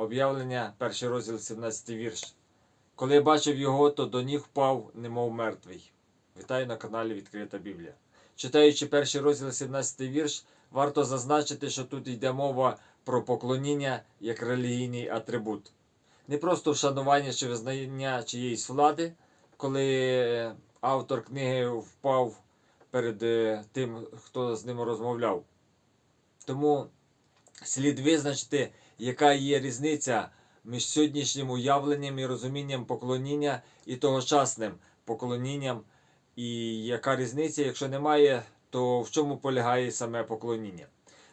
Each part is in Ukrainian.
Об'явлення, перший розділ, 17 вірш. Коли я бачив його, то до ніг впав, немов мертвий. Вітаю на каналі Відкрита Біблія. Читаючи перший розділ, 17 вірш, варто зазначити, що тут йде мова про поклоніння як релігійний атрибут. Не просто вшанування чи визнання чиєїсь влади, коли автор книги впав перед е, тим, хто з ним розмовляв. Тому слід визначити, яка є різниця між сьогоднішнім уявленням і розумінням поклоніння і тогочасним поклонінням. І яка різниця, якщо немає, то в чому полягає саме поклоніння?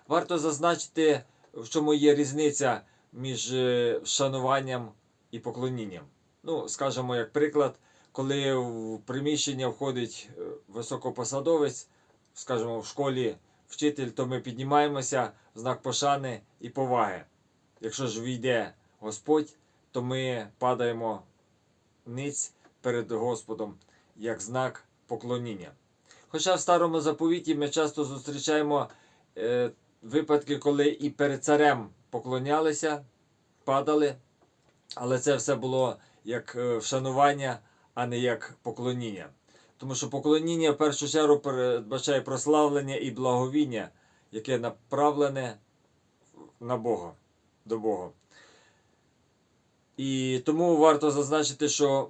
Варто зазначити, в чому є різниця між е, вшануванням і поклонінням. Ну, скажімо, як приклад, коли в приміщення входить е, високопосадовець, скажімо, в школі вчитель, то ми піднімаємося в знак пошани і поваги. Якщо ж війде Господь, то ми падаємо ниць перед Господом як знак поклоніння. Хоча в старому заповіті ми часто зустрічаємо е, випадки, коли і перед царем поклонялися, падали, але це все було як е, вшанування, а не як поклоніння. Тому що поклоніння в першу чергу передбачає прославлення і благовіння, яке направлене на Бога, до Бога. І тому варто зазначити, що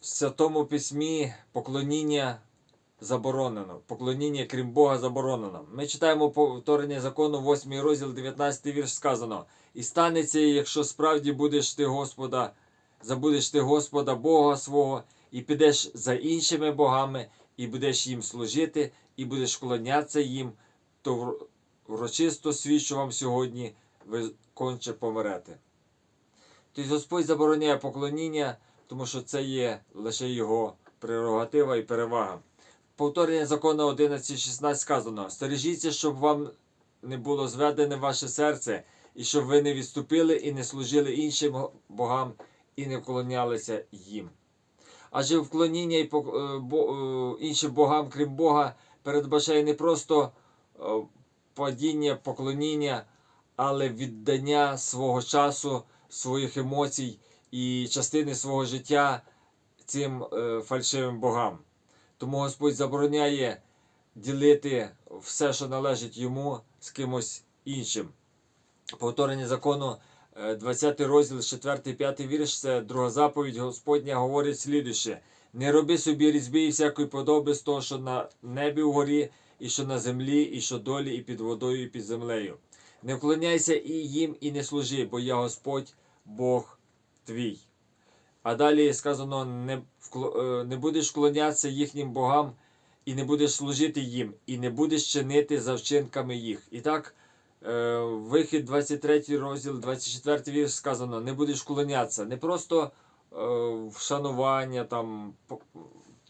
в Святому Письмі поклоніння заборонено. Поклоніння, крім Бога, заборонено. Ми читаємо повторення закону, 8 розділ, 19 вірш сказано. І станеться, якщо справді будеш ти Господа, забудеш ти Господа Бога свого, і підеш за іншими богами, і будеш їм служити, і будеш вклонятися їм, то врочисто свідчу вам сьогодні, конче помрете. Тобто Господь забороняє поклоніння, тому що це є лише його прерогатива і перевага. Повторення закону 11.16 сказано: Стережіться, щоб вам не було зведене ваше серце, і щоб ви не відступили і не служили іншим богам і не вклонялися їм. Адже вклоніння і пок- е, бо- е, іншим богам, крім Бога, передбачає не просто е, падіння, поклоніння, але віддання свого часу, своїх емоцій і частини свого життя цим е, фальшивим богам. Тому Господь забороняє ділити все, що належить йому, з кимось іншим. Повторення закону, е, 20 розділ, 4-5 вірш, це друга заповідь Господня говорить слідуще. Не роби собі різьби і всякої подоби з того, що на небі вгорі, і що на землі, і що долі, і під водою, і під землею. Не вклоняйся і їм, і не служи, бо я Господь, Бог твій. А далі сказано: не, е, не будеш вклонятися їхнім богам, і не будеш служити їм, і не будеш чинити за вчинками їх. І так, е, вихід 23 розділ, 24 вірш сказано: не будеш вклонятися. Не просто е, вшанування, там,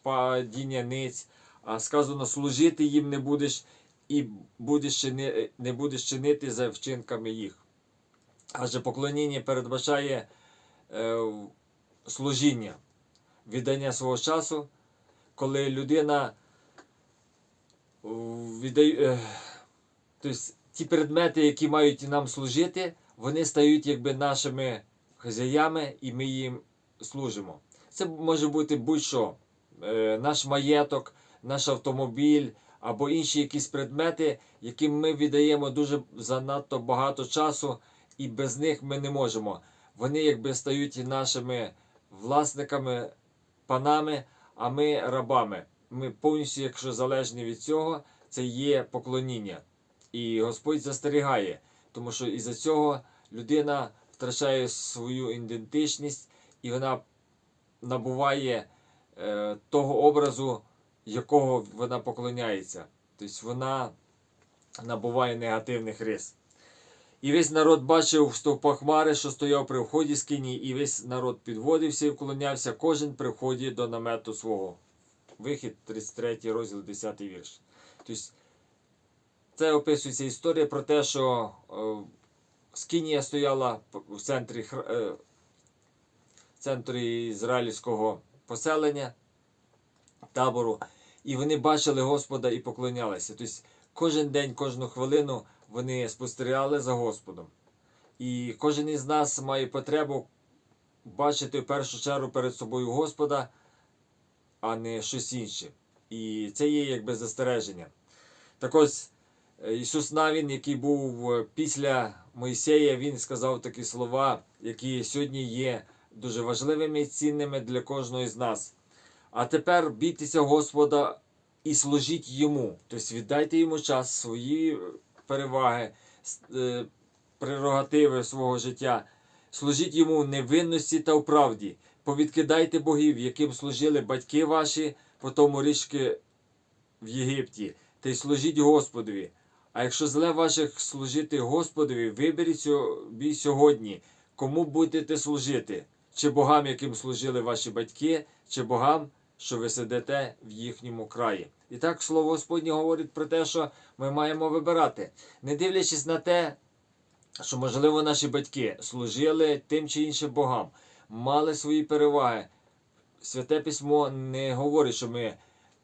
падіння ниць, а сказано, служити їм не будеш і будеш чини, не будеш чинити за вчинками їх. Адже поклоніння передбачає е, служіння, віддання свого часу, коли людина віддає, е, тобто ті предмети, які мають нам служити, вони стають якби нашими хазяями, і ми їм служимо. Це може бути будь-що, Е, наш маєток, наш автомобіль або інші якісь предмети, яким ми віддаємо дуже занадто багато часу, і без них ми не можемо. Вони якби стають нашими власниками, панами, а ми рабами. Ми повністю, якщо залежні від цього, це є поклоніння. І Господь застерігає, тому що із-за цього людина втрачає свою ідентичність і вона набуває е, того образу, якого вона поклоняється. Тобто вона набуває негативних рис. І весь народ бачив стовпа хмари, що стояв при вході з кіні, і весь народ підводився і вклонявся, кожен при вході до намету свого. Вихід 33 розділ 10 вірш. Тобто, це описується історія про те, що е, Скинія стояла в центрі, е, в центрі ізраїльського поселення, табору, і вони бачили Господа і поклонялися. Тобто кожен день, кожну хвилину вони спостерігали за Господом. І кожен із нас має потребу бачити в першу чергу перед собою Господа, а не щось інше. І це є якби застереження. Так ось е, Ісус Навін, який був е, після Мойсея, він сказав такі слова, які сьогодні є дуже важливими і цінними для кожного з нас. А тепер бійтеся Господа і служіть йому. Тобто віддайте йому час, свої переваги, е, прерогативи свого життя. Служіть йому в невинності та в правді. Повідкидайте богів, яким служили батьки ваші по тому річки в Єгипті, та й служіть Господові. А якщо зле ваших служити Господові, виберіть собі сьогодні, кому будете служити, чи богам, яким служили ваші батьки, чи богам, що ви сидите в їхньому краї. І так слово Господнє говорить про те, що ми маємо вибирати, не дивлячись на те, що, можливо, наші батьки служили тим чи іншим богам, мали свої переваги. Святе письмо не говорить, що ми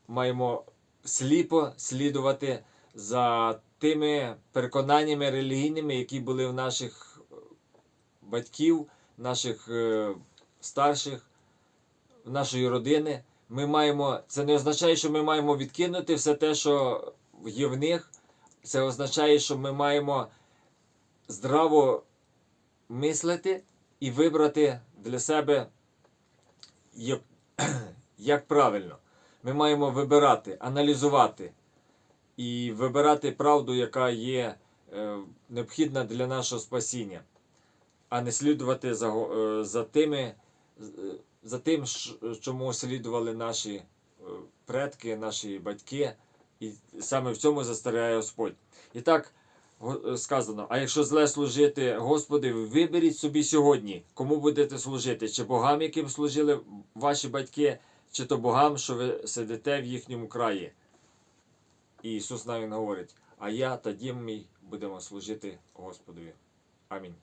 маємо сліпо слідувати за тими переконаннями релігійними, які були в наших е, батьків, наших е, старших, нашої родини. Ми маємо, це не означає, що ми маємо відкинути все те, що є в них. Це означає, що ми маємо здраво мислити і вибрати для себе, як, як правильно. Ми маємо вибирати, аналізувати і вибирати правду, яка є е, необхідна для нашого спасіння, а не слідувати за, е, за, тими, е, за тим, чому слідували наші е, предки, наші батьки. І саме в цьому застерігає Господь. І так е, сказано: а якщо зле служити Господи, виберіть собі сьогодні, кому будете служити, чи богам, яким служили ваші батьки, чи то богам, що ви сидите в їхньому краї. І Ісус навіть говорить: а я та дім мій будемо служити Господові. Амінь.